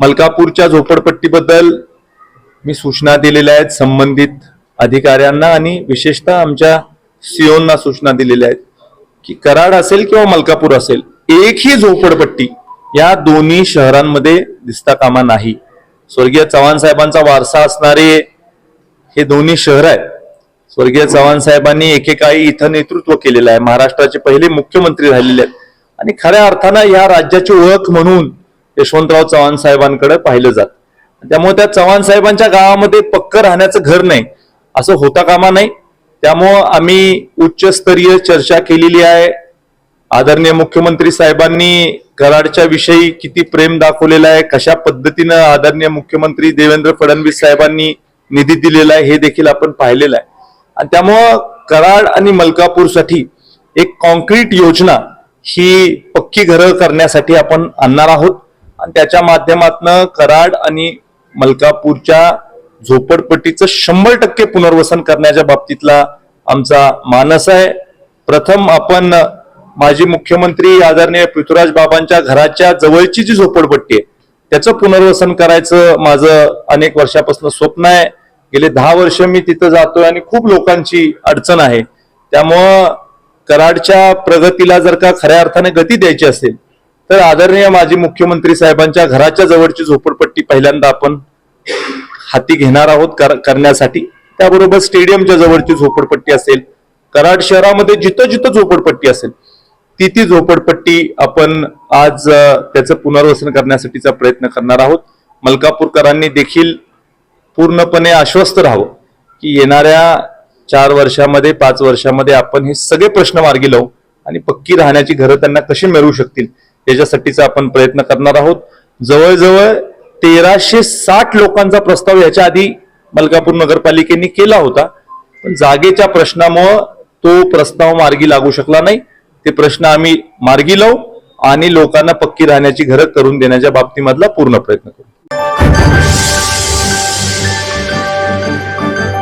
मलकापूरच्या झोपडपट्टीबद्दल मी सूचना दिलेल्या आहेत संबंधित अधिकाऱ्यांना आणि विशेषतः आमच्या सीओंना सूचना दिलेल्या आहेत की कराड असेल किंवा मलकापूर असेल एकही झोपडपट्टी या दोन्ही शहरांमध्ये दिसता कामा नाही. स्वर्गीय चव्हाण साहेबांचा वारसा असणारे हे दोन्ही शहर आहेत. स्वर्गीय चव्हाण साहेबांनी एकेकाळी इथं नेतृत्व केलेलं आहे. महाराष्ट्राचे पहिले मुख्यमंत्री राहिलेले आहेत. आणि खऱ्या अर्थानं या राज्याची ओळख म्हणून यशवंतराव चव्हाण साहेबांकडे पाहिलं जात. त्यामुळे त्या चव्हाण साहेबांच्या गावामध्ये पक्क राहण्याचं घर नाही. असं होता कामा नाही. त्यामुळं आम्ही उच्चस्तरीय चर्चा केलेली आहे. आदरणीय मुख्यमंत्री साहेबांनी कराडच्या विषयी किती प्रेम दाखवलेलं आहे कशा पद्धतीनं आदरणीय मुख्यमंत्री देवेंद्र फडणवीस साहेबांनी निधी दिलेला आहे हे देखील आपण पाहिलेलं आहे. आणि त्यामुळं कराड आणि मलकापूरसाठी एक कॉन्क्रीट योजना ही पक्की घरं करण्यासाठी आपण आणणार आहोत. आणि त्याच्या माध्यमातनं कराड आणि मलकापूरच्या झोपडपट्टीचं शंभर टक्के पुनर्वसन करण्याच्या बाबतीतला आमचा मानस आहे. प्रथम आपण माजी मुख्यमंत्री आदरणीय पृथ्वीराज बाबांच्या घराच्या जवळची जी झोपडपट्टी आहे त्याचं पुनर्वसन करायचं माझं अनेक वर्षापासून स्वप्न आहे. गेले दहा वर्ष मी तिथं जातोय आणि खूप लोकांची अडचण आहे. त्यामुळं कराडच्या प्रगतीला जर का खऱ्या अर्थाने गती द्यायची असेल तर आदरणीय माजी मुख्यमंत्री साहेबांच्या घराच्या जवळची झोपडपट्टी पहिल्यांदा आपण हाती घेणार आहोत कर- करण्यासाठी. त्याबरोबर स्टेडियमच्या जवळची झोपडपट्टी असेल कराड शहरामध्ये जिथं जिथं झोपडपट्टी असेल ती ती झोपडपट्टी आपण आज त्याचं पुनर्वसन करण्यासाठीचा प्रयत्न करणार आहोत. मलकापूरकरांनी देखील पूर्णपणे आश्वस्त राहावं की येणाऱ्या चार वर्षामध्ये पाच वर्षामध्ये आपण हे सगळे प्रश्न मार्गी लावू आणि पक्की राहण्याची घरं त्यांना कशी मिळू शकतील याच्यासाठीचा आपण प्रयत्न करणार आहोत. जवळजवळ तेराशे साठ लोकांचा प्रस्ताव याच्या आधी मलकापूर नगरपालिकेने केला होता. पण जागेच्या प्रश्नामुळं तो प्रस्ताव मार्गी लागू शकला नाही. ते प्रश्न आम्ही मार्गी लावू आणि लोकांना पक्की राहण्याची घरं करून देण्याच्या बाबतीमधला पूर्ण प्रयत्न करू.